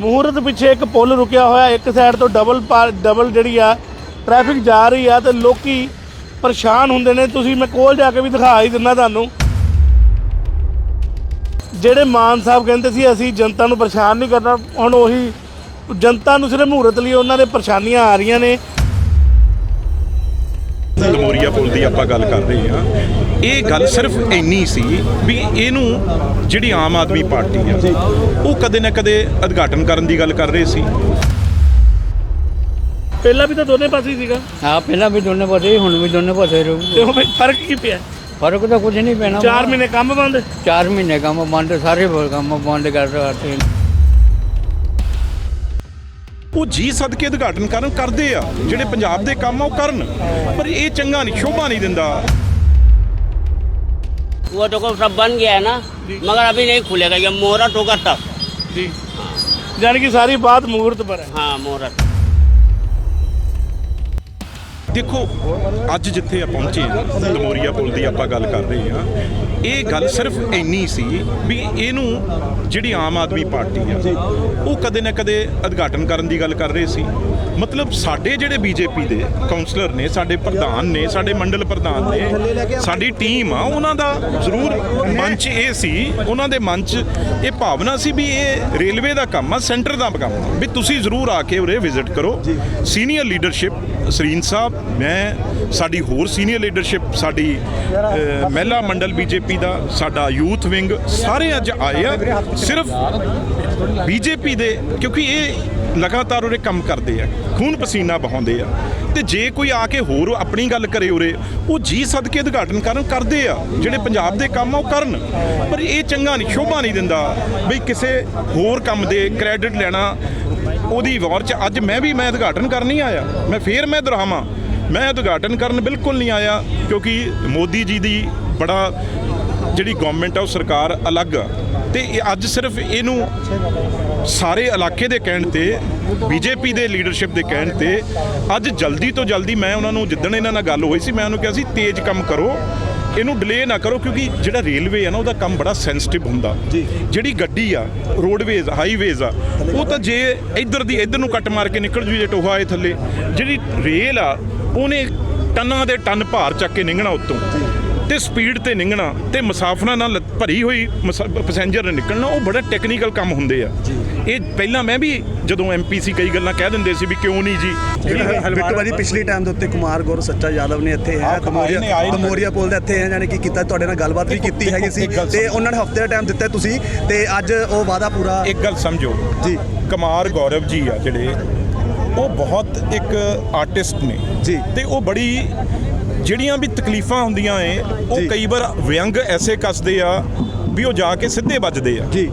ਮਹੂਰਤ ਪਿੱਛੇ ਇੱਕ ਪੁਲ ਰੁਕਿਆ ਹੋਇਆ, ਇੱਕ ਸਾਈਡ ਤੋਂ ਡਬਲ ਪਾਰ ਡਬਲ ਜਿਹੜੀ ਆ ਟ੍ਰੈਫਿਕ ਜਾ ਰਹੀ ਆ ਤੇ ਲੋਕੀ ਪਰੇਸ਼ਾਨ ਹੁੰਦੇ ਨੇ। ਤੁਸੀਂ ਮੈਂ ਕੋਲ ਜਾ ਕੇ ਵੀ ਦਿਖਾ ਹੀ ਦਿੰਦਾ ਤੁਹਾਨੂੰ। ਜਿਹੜੇ ਮਾਨ ਸਾਹਿਬ ਕਹਿੰਦੇ ਸੀ, ਅਸੀਂ ਜਨਤਾ ਨੂੰ ਪਰੇਸ਼ਾਨ ਨਹੀਂ ਕਰਨਾ, ਹੁਣ ਉਹੀ ਜਨਤਾ ਨੂੰ ਸਿਰਫ ਮਹੂਰਤ ਲਈ ਉਹਨਾਂ ਦੇ ਪਰੇਸ਼ਾਨੀਆਂ ਆ ਰਹੀਆਂ ਨੇ। ਦਮੋਰੀਆ ਪੁਲ ਦੀ ਆਪਾਂ ਗੱਲ ਕਰ ਰਹੇ ਹਾਂ। ਇਹ ਗੱਲ ਸਿਰਫ ਇੰਨੀ ਸੀ ਵੀ ਇਹਨੂੰ ਜਿਹੜੀ ਆਮ ਆਦਮੀ ਪਾਰਟੀ ਆ ਉਹ ਕਦੇ ਨਾ ਕਦੇ ਉਦਘਾਟਨ ਕਰਨ ਦੀ ਗੱਲ ਕਰ ਰਹੇ ਸੀ। ਪਹਿਲਾਂ ਵੀ ਤਾਂ ਦੋਨੇ ਪਾਸੇ ਹੀ ਸੀਗਾ। ਹਾਂ ਪਹਿਲਾਂ ਵੀ ਦੋਨੇ ਪਾਸੇ ਹੁਣ ਵੀ ਦੋਨੇ ਪਾਸੇ ਰਹੂ। ਤੇ ਉਹ ਵਿੱਚ ਫ਼ਰਕ ਕੀ ਪਿਆ? ਫ਼ਰਕ ਤਾਂ ਕੁਝ ਨਹੀਂ ਪੈਣਾ। 4 ਮਹੀਨੇ ਕੰਮ ਬੰਦ? 4 ਮਹੀਨੇ ਕੰਮ ਬੰਦ ਸਾਰੇ ਕੰਮ ਬੰਦ ਕਰ ਰਹੇ ਉਹ ਜੀ ਸਦਕੇ ਉਦਘਾਟਨ ਕਰਨ ਕਰਦੇ ਆ ਜਿਹੜੇ ਪੰਜਾਬ ਦੇ ਕੰਮ ਆ ਉਹ ਕਰਨ ਪਰ ਇਹ ਚੰਗਾ ਨਹੀਂ ਸ਼ੋਭਾ ਨਹੀਂ ਦਿੰਦਾ वो तो को सब बन गया है ना मगर अभी नहीं खुलेगा ये मुहूर्त होगा तब ਜੀ ਜਾਣੀ ਕਿ ਸਾਰੀ ਬਾਤ ਮਹੂਰਤ ਪਰ ਹੈ हाँ मुहूर्त ਦੇਖੋ, ਅੱਜ ਜਿੱਥੇ ਆ ਪਹੁੰਚੇ ਆ ਦਮੋਰੀਆ ਪੁਲ ਦੀ ਆਪਾਂ ਗੱਲ ਕਰ ਰਹੇ ਹਾਂ, ਇਹ ਗੱਲ ਸਿਰਫ ਇੰਨੀ ਸੀ ਵੀ ਇਹਨੂੰ ਜਿਹੜੀ ਆਮ ਆਦਮੀ ਪਾਰਟੀ ਆ, ਉਹ ਕਦੇ ਨਾ ਕਦੇ ਉਦਘਾਟਨ ਕਰਨ ਦੀ ਗੱਲ ਕਰ ਰਹੇ ਸੀ। ਮਤਲਬ ਸਾਡੇ ਜਿਹੜੇ ਬੀਜੇਪੀ ਦੇ ਕਾਉਂਸਲਰ ਨੇ, ਸਾਡੇ ਪ੍ਰਧਾਨ ਨੇ, ਸਾਡੇ ਮੰਡਲ ਪ੍ਰਧਾਨ ਨੇ, ਸਾਡੀ ਟੀਮ ਆ, ਉਹਨਾਂ ਦਾ ਜ਼ਰੂਰ ਮਨ 'ਚ ਇਹ ਸੀ, ਉਹਨਾਂ ਦੇ ਮਨ 'ਚ ਇਹ ਭਾਵਨਾ ਸੀ ਵੀ ਇਹ ਰੇਲਵੇ ਦਾ ਕੰਮ ਆ, ਸੈਂਟਰ ਦਾ ਕੰਮ ਆ। ਵੀ ਤੁਸੀਂ ਜ਼ਰੂਰ ਆ ਕੇ ਉਰੇ ਵਿਜ਼ਿਟ ਕਰੋ। ਸੀਨੀਅਰ ਲੀਡਰਸ਼ਿਪ, ਸਰੀਨ ਸਾਹਿਬ, ਮੈਂ, ਸਾਡੀ ਹੋਰ ਸੀਨੀਅਰ ਲੀਡਰਸ਼ਿਪ, ਸਾਡੀ ਮਹਿਲਾ ਮੰਡਲ ਬੀਜੇਪੀ ਦਾ, ਸਾਡਾ ਯੂਥ ਵਿੰਗ, ਸਾਰੇ ਅੱਜ ਆਏ ਆ। ਸਿਰਫ ਬੀਜੇਪੀ ਦੇ, ਕਿਉਂਕਿ ਇਹ ਲਗਾਤਾਰ ਉਰੇ ਕੰਮ ਕਰਦੇ ਆ, ਖੂਨ ਪਸੀਨਾ ਬਹਾਉਂਦੇ ਆ। ਤੇ ਜੇ ਕੋਈ ਆ ਕੇ ਹੋਰ ਆਪਣੀ ਗੱਲ ਕਰੇ ਉਰੇ, ਉਹ ਜੀ ਸਦਕੇ ਉਦਘਾਟਨ ਕਰਨ ਕਰਦੇ ਆ, ਜਿਹੜੇ ਪੰਜਾਬ ਦੇ ਕੰਮ ਆ ਉਹ ਕਰਨ। ਪਰ ਇਹ ਚੰਗਾ ਨਹੀਂ, ਸ਼ੋਭਾ ਨਹੀਂ ਦਿੰਦਾ ਬਈ ਕਿਸੇ ਹੋਰ ਕੰਮ ਦੇ ਕ੍ਰੈਡਿਟ ਲੈਣਾ। ਉਹਦੀ ਵਾਰ ਚ ਅੱਜ ਮੈਂ ਵੀ ਮੈਂ ਉਦਘਾਟਨ ਕਰਨ ਨਹੀਂ ਆਇਆ, ਮੈਂ ਫੇਰ ਮੈਂ ਦੁਹਰਾਵਾਂ। ਮੈਂ ਉਦਘਾਟਨ ਕਰਨ ਬਿਲਕੁਲ ਨਹੀਂ ਆਇਆ, ਕਿਉਂਕਿ ਮੋਦੀ ਜੀ ਦੀ ਬੜਾ ਜਿਹੜੀ ਗਵਰਨਮੈਂਟ ਆ ਉਹ ਸਰਕਾਰ ਅਲੱਗ ਆ। ਤੇ ਇਹ ਅੱਜ ਸਿਰਫ ਇਹਨੂੰ ਸਾਰੇ ਇਲਾਕੇ ਦੇ ਕਹਿਣ ਤੇ ਬੀਜੇਪੀ ਦੇ ਲੀਡਰਸ਼ਿਪ ਦੇ ਕਹਿਣ ਤੇ ਅੱਜ ਜਲਦੀ ਤੋਂ ਜਲਦੀ ਮੈਂ ਉਹਨਾਂ ਨੂੰ ਜਿੱਦਣ ਇਹਨਾਂ ਨਾਲ ਗੱਲ ਹੋਈ ਸੀ ਮੈਂ ਉਹਨੂੰ ਕਿਹਾ ਸੀ ਤੇਜ਼ ਕੰਮ ਕਰੋ ਇਹਨੂੰ ਡਿਲੇ ਨਾ ਕਰੋ ਕਿਉਂਕਿ ਜਿਹੜਾ ਰੇਲਵੇ ਆ ਨਾ ਉਹਦਾ ਕੰਮ ਬੜਾ ਸੈਂਸਿਟਿਵ ਹੁੰਦਾ। ਜਿਹੜੀ ਗੱਡੀ ਆ ਰੋਡਵੇਜ਼ ਹਾਈਵੇਜ਼ ਆ ਉਹ ਤਾਂ ਜੇ ਇੱਧਰ ਦੀ ਇੱਧਰ ਨੂੰ ਕੱਟ ਮਾਰ ਕੇ ਨਿਕਲ ਜੂ ਜੇ ਟੋਹਾ ਇਹ ਥੱਲੇ। ਜਿਹੜੀ ਰੇਲ ਆ ਉਹਨੇ ਟਨਾਂ ਦੇ ਟਨ ਭਾਰ ਚੱਕ ਕੇ ਨਿੰਗਣਾ ਉੱਤੋਂ। ਤੇ ਸਪੀਡ ਤੇ ਨਿੰਗਣਾ ਤੇ ਮੁਸਾਫਰਾਂ ਨਾਲ ਭਰੀ ਹੋਈ ਪੈਸੇਂਜਰ ਨੇ ਨਿਕਲਣਾ ਉਹ ਬੜਾ ਟੈਕਨੀਕਲ ਕੰਮ ਹੁੰਦੇ ਆ ਇਹ ਪਹਿਲਾਂ ਮੈਂ ਵੀ ਜਦੋਂ ਐਮਪੀ ਸੀ ਕਈ ਗੱਲਾਂ ਕਹਿ ਦਿੰਦੇ ਸੀ ਵੀ ਕਿਉਂ ਨਹੀਂ ਜੀ ਬਿੱਟੂ ਭਾਜੀ ਪਿਛਲੀ ਟਾਈਮ ਦੇ ਉੱਤੇ ਕੁਮਾਰ ਗੁਰ ਸੱਚਾ ਯਾਦਵ ਨੇ ਇੱਥੇ ਹੈ ਨੇ। ਦਮੋਰੀਆ ਪੁਲ ਦੇ ਇੱਥੇ ਹੈ ਯਾਨੀ ਕਿ ਕੀਤਾ ਤੁਹਾਡੇ ਨਾਲ ਗੱਲਬਾਤ ਵੀ ਕੀਤੀ ਹੈਗੀ ਸੀ ਤੇ। ਉਹਨਾਂ ਨੇ ਹਫ਼ਤੇ ਦਾ ਟਾਈਮ ਦਿੱਤਾ ਤੁਸੀਂ ਤੇ ਅੱਜ ਉਹ ਵਾਦਾ ਪੂਰਾ ਇੱਕ ਗੱਲ ਸਮਝੋ ਜੀ। ਕੁਮਾਰ ਗੌਰਵ ਜੀ ਆ ਜਿਹੜੇ ਉਹ ਬਹੁਤ ਇੱਕ ਆਰਟਿਸਟ ਨੇ ਜੀ। ਤੇ ਉਹ ਬੜੀ ਜਿਹੜੀਆਂ ਵੀ ਤਕਲੀਫਾਂ ਹੁੰਦੀਆਂ ਏ ਉਹ। ਕਈ ਵਾਰ ਵਿਅੰਗ ਐਸੇ ਕੱਸਦੇ ਆ ਵੀ ਉਹ ਜਾ ਕੇ ਸਿੱਧੇ ਵੱਜਦੇ ਆ। ਜੀ।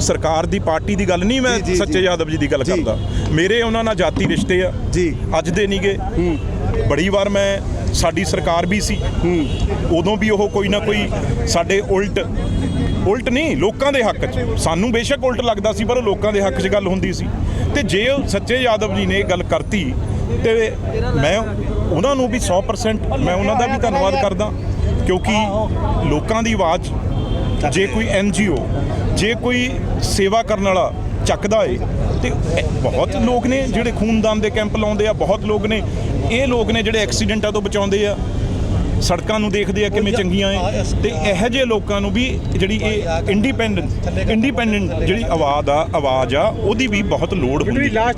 ਸਰਕਾਰ ਦੀ ਪਾਰਟੀ ਦੀ ਗੱਲ ਨਹੀਂ ਮੈਂ ਸੱਚੇ। ਯਾਦਵ ਜੀ ਦੀ ਗੱਲ। ਕਰਦਾ। ਮੇਰੇ ਉਹਨਾਂ ਨਾਲ ਜਾਤੀ ਰਿਸ਼ਤੇ ਆ। ਜੀ। ਅੱਜ ਦੇ ਨਹੀਂਗੇ ਬੜੀ ਵਾਰ ਮੈਂ ਸਾਡੀ ਸਰਕਾਰ ਵੀ ਸੀ। ਉਦੋਂ ਵੀ ਉਹ ਕੋਈ ਨਾ ਕੋਈ ਸਾਡੇ ਉਲਟ ਉਲਟ ਨਹੀਂ ਲੋਕਾਂ ਦੇ ਹੱਕ 'ਚ। ਸਾਨੂੰ ਬੇਸ਼ੱਕ ਉਲਟ ਲੱਗਦਾ ਸੀ ਪਰ ਉਹ ਲੋਕਾਂ ਦੇ ਹੱਕ 'ਚ ਗੱਲ ਹੁੰਦੀ ਸੀ। ਤੇ ਜੇ ਉਹ ਸੱਚੇ ਯਾਦਵ ਜੀ ਨੇ ਇਹ ਗੱਲ ਕਰਤੀ ਤੇ ਮੈਂ ਉਹਨਾਂ ਨੂੰ ਵੀ 100% ਮੈਂ ਉਹਨਾਂ ਦਾ ਵੀ ਧੰਨਵਾਦ ਕਰਦਾ, ਕਿਉਂਕਿ ਲੋਕਾਂ ਦੀ ਆਵਾਜ਼, ਜੇ ਕੋਈ ਐਨਜੀਓ ਜੇ ਕੋਈ ਸੇਵਾ ਕਰਨ ਵਾਲਾ ਚੱਕਦਾ ਏ, ਤੇ ਬਹੁਤ ਲੋਕ ਨੇ ਜਿਹੜੇ ਖੂਨਦਾਨ ਦੇ ਕੈਂਪ ਲਾਉਂਦੇ ਆ, ਬਹੁਤ ਲੋਕ ਨੇ। ਇਹ ਲੋਕ ਨੇ ਜਿਹੜੇ ਐਕਸੀਡੈਂਟਾਂ ਤੋਂ ਬਚਾਉਂਦੇ ਆ, ਸੜਕਾਂ ਨੂੰ ਦੇਖਦੇ ਆ ਕਿਵੇਂ ਚੰਗੀਆਂ ਏ, ਤੇ ਇਹੋ ਜਿਹੇ ਲੋਕਾਂ ਨੂੰ ਵੀ ਜਿਹੜੀ ਇਹ ਇੰਡੀਪੈਂਡੈਂਟ ਇੰਡੀਪੈਂਡੈਂਟ ਜਿਹੜੀ ਆਵਾਜ਼ ਆ ਆਵਾਜ਼ ਆ, ਉਹਦੀ ਵੀ ਬਹੁਤ ਲੋੜ ਹੁੰਦੀ ਹੈ